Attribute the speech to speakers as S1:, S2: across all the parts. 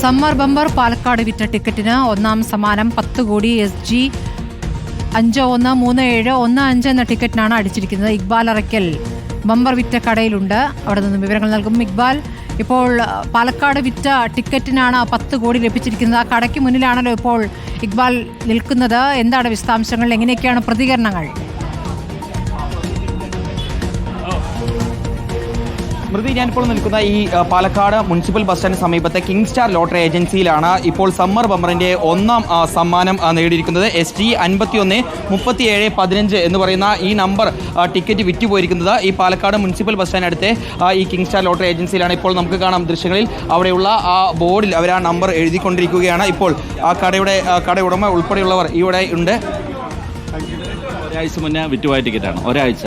S1: Summer bumper Palakkad വിറ്റ ടിക്കറ്റിന് ഒന്നാം സമ്മാനം പത്ത് കോടി എസ് ജി അഞ്ച് ഒന്ന് മൂന്ന് ഏഴ് ഒന്ന് അഞ്ച് എന്ന ടിക്കറ്റിനാണ് അടിച്ചിരിക്കുന്നത് ഇക്ബാൽ അറയ്ക്കൽ. ബമ്പർ വിറ്റ കടയിലുണ്ട്. അവിടെ നിന്ന് വിവരങ്ങൾ നൽകും ഇക്ബാൽ. ഇപ്പോൾ പാലക്കാട് വിറ്റ ടിക്കറ്റിനാണ് പത്ത് കോടി ലഭിച്ചിരിക്കുന്നത്. ആ കടയ്ക്ക് മുന്നിലാണല്ലോ ഇപ്പോൾ ഇക്ബാൽ നിൽക്കുന്നത്. എന്താണ് വിശദാംശങ്ങൾ? എങ്ങനെയൊക്കെയാണ് പ്രതികരണങ്ങൾ?
S2: സ്മൃതി ഞാനിപ്പോൾ നിൽക്കുന്ന ഈ പാലക്കാട് മുനിസിപ്പൽ ബസ് സ്റ്റാൻഡിന് സമീപത്തെ കിങ് സ്റ്റാർ ലോട്ടറി ഏജൻസിയിലാണ് ഇപ്പോൾ സമ്മർ ബമ്മറിന്റെ ഒന്നാം സമ്മാനം നേടിയിരിക്കുന്നത്. എസ് ടി അൻപത്തി ഒന്ന് മുപ്പത്തി ഏഴ് പതിനഞ്ച് എന്ന് പറയുന്ന ഈ നമ്പർ ടിക്കറ്റ് വിറ്റുപോയിരിക്കുന്നത് ഈ പാലക്കാട് മുനിസിപ്പൽ ബസ് സ്റ്റാൻഡ് അടുത്തെ ഈ കിങ് സ്റ്റാർ ലോട്ടറി ഏജൻസിയിലാണ് ഇപ്പോൾ നമുക്ക് കാണാം ദൃശ്യങ്ങളിൽ. അവിടെയുള്ള ആ ബോർഡിൽ അവർ ആ നമ്പർ എഴുതിക്കൊണ്ടിരിക്കുകയാണ്. ഇപ്പോൾ ആ കടയുടെ കട ഉടമ ഉൾപ്പെടെയുള്ളവർ ഇവിടെ ഉണ്ട്.
S3: ഒരാഴ്ച മുന്നേ വിറ്റുപോയ ടിക്കറ്റാണ്. ഒരാഴ്ച.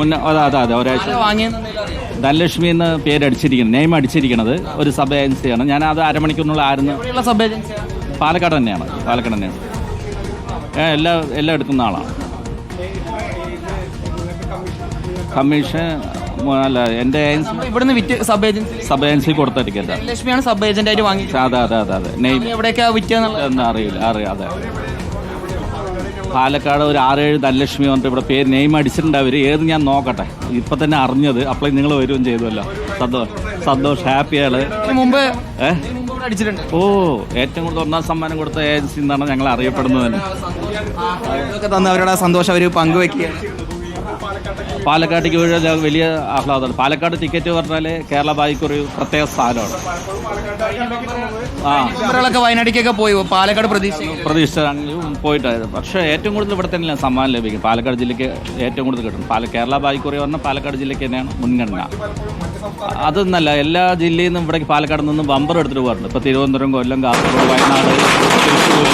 S3: മുന്നേ അതെ അതെ അതെ ഒരാഴ്ച.
S2: വാങ്ങിയെന്നറിയാം
S3: ധനലക്ഷ്മി എന്ന് പേര് അടിച്ചിരിക്കുന്നത് നെയിം അടിച്ചിരിക്കുന്നത് ഒരു സബ് ഏജൻസിയാണ്. ഞാൻ അത് അരമണിക്കൂറിനുള്ള ആയിരുന്നു.
S2: Sub agency?
S3: പാലക്കാട് തന്നെയാണ് പാലക്കാട് തന്നെയാണ്. എല്ലാ എല്ലാം എടുക്കുന്ന ആളാണ് കമ്മീഷൻ അല്ല എന്റെ ഏജൻസി
S2: ഇവിടുന്ന് വിറ്റ് സബ് ഏജൻസി
S3: സബ് ഏജൻസി കൊടുത്ത ടിക്കറ്റാണ്
S2: ലക്ഷ്മിയാണ് സബ് ഏജന്റ് ആയിട്ട് വാങ്ങി
S3: അതെ അതെ അതെ അതെ. നെയ്മ്
S2: എവിടെയൊക്കെയാ വിറ്റെന്നുള്ളത്
S3: എന്ന് അറിയില്ല അറിയാം അതെ. പാലക്കാട് ഒരു ആറേഴ് ധനലക്ഷ്മി പറഞ്ഞിട്ട് ഇവിടെ പേര് നെയിം അടിച്ചിട്ടുണ്ട് അവർ ഏത് ഞാൻ നോക്കട്ടെ. ഇപ്പം തന്നെ അറിഞ്ഞത്. അപ്പോൾ നിങ്ങൾ വരികയും ചെയ്തുവല്ലോ. സന്തോഷം സന്തോഷം ഹാപ്പിയാണ്
S2: മുമ്പ്
S3: ഓ ഏറ്റവും കൂടുതൽ ഒന്നാം സമ്മാനം കൊടുത്ത ഏജൻസി എന്നാണ് ഞങ്ങൾ അറിയപ്പെടുന്നത് തന്നെ.
S2: അവരുടെ സന്തോഷം അവർ പങ്കുവെക്കുകയാണ്.
S3: പാലക്കാട്ടേക്ക് വീഴ വലിയ ആഹ്ലാദമാണ്. പാലക്കാട് ടിക്കറ്റ് പറഞ്ഞാൽ കേരള ബായിക്ക് ഒരു പ്രത്യേക സ്ഥാനമാണ്. ആ.
S2: വയനാട്ടിലേക്കൊക്കെ പോയി. പാലക്കാട് പ്രതീക്ഷ
S3: പ്രതീക്ഷ പോയിട്ടായത് പക്ഷേ ഏറ്റവും കൂടുതൽ ഇവിടെ തന്നെയാണ് സമ്മാനം ലഭിക്കും. പാലക്കാട് ജില്ലയ്ക്ക് ഏറ്റവും കൂടുതൽ കിട്ടും. പാല കേരള ബായിക്കുറി പറഞ്ഞാൽ പാലക്കാട് ജില്ലയ്ക്ക് തന്നെയാണ് മുൻഗണന. അതൊന്നല്ല എല്ലാ ജില്ലയിൽ നിന്നും ഇവിടേക്ക് പാലക്കാട് നിന്നും ബമ്പർ എടുത്തിട്ട് പോകാറുണ്ട്. ഇപ്പോൾ തിരുവനന്തപുരം കൊല്ലം കാസർഗോഡ് വയനാട് തൃശ്ശൂർ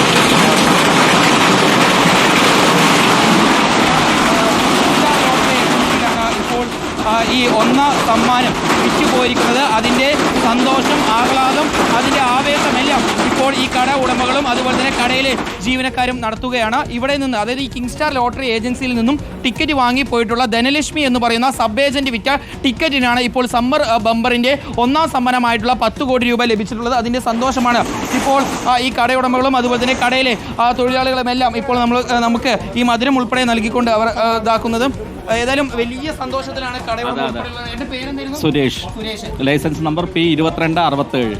S2: ഇപ്പോൾ ആ, ഈ ഒന്നാം സമ്മാനം വിറ്റുപോയിരിക്കുന്നത്. അതിന്റെ സന്തോഷം ആഹ്ലാദം അതിന്റെ ആവേശമെല്ലാം ഇപ്പോൾ ഈ കട ഉടമകളും അതുപോലെ തന്നെ കടയിലെ ജീവനക്കാരും നടത്തുകയാണ്. ഇവിടെ നിന്ന് അതായത് ഈ കിങ് സ്റ്റാർ ലോട്ടറി ഏജൻസിയിൽ നിന്നും ടിക്കറ്റ് വാങ്ങി പോയിട്ടുള്ള ധനലക്ഷ്മി എന്ന് പറയുന്ന സബ് ഏജന്റ് വിറ്റ ടിക്കറ്റിനാണ് ഇപ്പോൾ സമ്മർ ബംബറിന്റെ ഒന്നാം സമ്മാനമായിട്ടുള്ള പത്ത് കോടി രൂപ ലഭിച്ചിട്ടുള്ളത്. അതിന്റെ സന്തോഷമാണ് ഇപ്പോൾ ഈ കടയുടമകളും അതുപോലെ തന്നെ കടയിലെ തൊഴിലാളികളുമെല്ലാം ഇപ്പോൾ നമ്മൾ നമുക്ക് ഈ മധുരം ഉൾപ്പെടെ നൽകിക്കൊണ്ട് അവർ ഇതാക്കുന്നത്. ഏതായാലും വലിയ സന്തോഷത്തിലാണ് എന്റെ പേരെന്തായിരുന്നു?
S3: Suresh.
S2: Suresh.
S3: Licence number P ഇരുപത്തിരണ്ട് അറുപത്തേഴ്.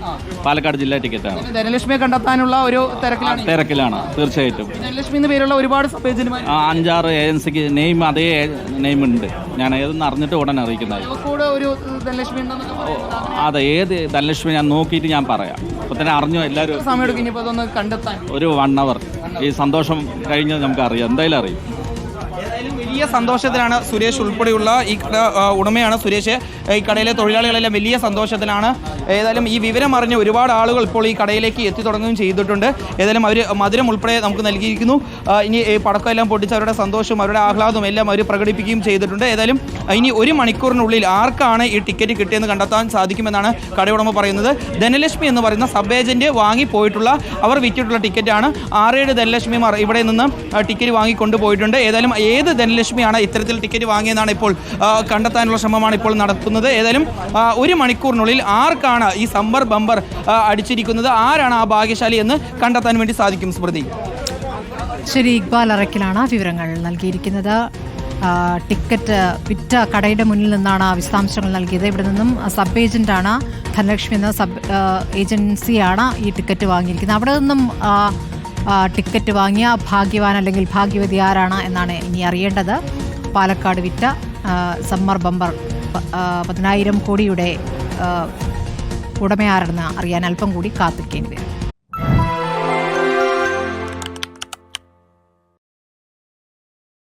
S3: പാലക്കാട് ജില്ലാ ടിക്കറ്റാണ്
S2: ധനലക്ഷ്മിയെ കണ്ടെത്താനുള്ള ഒരു തിരക്കിലാണ്.
S3: തിരക്കിലാണ്. തീർച്ചയായിട്ടും.
S2: ധനലക്ഷ്മി എന്ന പേരുള്ള ഒരുപാട് സബ് ഏജന്റുമാർ
S3: ആ അഞ്ചാറ് ഏജൻസിക്ക് നെയിം അതേ നെയിം ഉണ്ട്. ഞാൻ ഏതെന്ന് അറിഞ്ഞിട്ട് ഉടനെ അറിയിക്കുന്നത്
S2: കൂടെ ഒരു ധനലക്ഷ്മി
S3: അതെ ഏത് ധനലക്ഷ്മി ഞാൻ നോക്കിയിട്ട് ഞാൻ പറയാം. അപ്പൊ തന്നെ അറിഞ്ഞു എല്ലാവരും?
S2: എത്ര സമയം എടുക്കും ഇനിയിപ്പോൾ അതൊന്ന് കണ്ടെത്താൻ.
S3: ഒരു വൺ അവർ. ഈ സന്തോഷം കഴിഞ്ഞ് നമുക്ക് അറിയാം എന്തായാലും അറിയും.
S2: വലിയ സന്തോഷത്തിലാണ് സുരേഷ് ഉൾപ്പെടെയുള്ള ഈ കട ഉടമയാണ് സുരേഷ്. ഈ കടയിലെ തൊഴിലാളികളെല്ലാം വലിയ സന്തോഷത്തിലാണ്. ഏതായാലും ഈ വിവരം അറിഞ്ഞ് ഒരുപാട് ആളുകൾ ഇപ്പോൾ ഈ കടയിലേക്ക് എത്തി തുടങ്ങുകയും ചെയ്തിട്ടുണ്ട്. ഏതായാലും അവർ മധുരം ഉൾപ്പെടെ നമുക്ക് നൽകിയിരിക്കുന്നു. ഇനി പടക്കം എല്ലാം പൊട്ടിച്ച് അവരുടെ സന്തോഷവും അവരുടെ ആഹ്ലാദവും എല്ലാം അവർ പ്രകടിപ്പിക്കുകയും ചെയ്തിട്ടുണ്ട്. ഏതായാലും ഇനി ഒരു മണിക്കൂറിനുള്ളിൽ ആർക്കാണ് ഈ ടിക്കറ്റ് കിട്ടിയെന്ന് കണ്ടെത്താൻ സാധിക്കുമെന്നാണ് കടയുടമ പറയുന്നത്. ധനലക്ഷ്മി എന്ന് പറയുന്ന സബ് ഏജന്റ് വാങ്ങി പോയിട്ടുള്ള അവർ വിറ്റിട്ടുള്ള ടിക്കറ്റാണ്. ആറേഴ് ധനലക്ഷ്മിമാർ ഇവിടെ നിന്ന് ടിക്കറ്റ് വാങ്ങി കൊണ്ടുപോയിട്ടുണ്ട്. ഏതായാലും ഏത് ധനലക്ഷ്മിയാണ് ഇത്തരത്തിൽ ടിക്കറ്റ് വാങ്ങിയതാണ് ഇപ്പോൾ കണ്ടെത്താനുള്ള ശ്രമമാണ് ഇപ്പോൾ നടക്കുന്നത്. ഏതായാലും ഒരു മണിക്കൂറിനുള്ളിൽ ആർക്കാണ് ഈ സമ്പർ ബമ്പർ അടിച്ചിരിക്കുന്നത്? ആരാണ് ആ ഭാഗ്യശാലി എന്ന് കണ്ടെത്താൻ വേണ്ടി സാധിക്കും സ്മൃതി?
S1: ശരി ഇക്ബാൽ അറക്കിലാണ് വിവരങ്ങൾ നൽകിയിരിക്കുന്നത്. ടിക്കറ്റ് വിറ്റ കടയുടെ മുന്നിൽ നിന്നാണ് വിശദാംശങ്ങൾ നൽകിയത്. ഇവിടെ നിന്നും സബ് ഏജന്റാണ് ധനലക്ഷ്മി എന്ന സബ് ഏജൻസിയാണ് ഈ ടിക്കറ്റ് വാങ്ങിയിരിക്കുന്നത്. അവിടെ നിന്നും ടിക്കറ്റ് വാങ്ങിയ ഭാഗ്യവാൻ അല്ലെങ്കിൽ ഭാഗ്യവതി ആരാണ് എന്നാണ് ഇനി അറിയേണ്ടത്. പാലക്കാട് വിറ്റ സമ്മർ ബമ്പർ പതിനായിരം കോടിയുടെ ഉടമയാരെന്ന് അറിയാൻ അല്പം കൂടി കാത്തിരിക്കേണ്ടി വരും.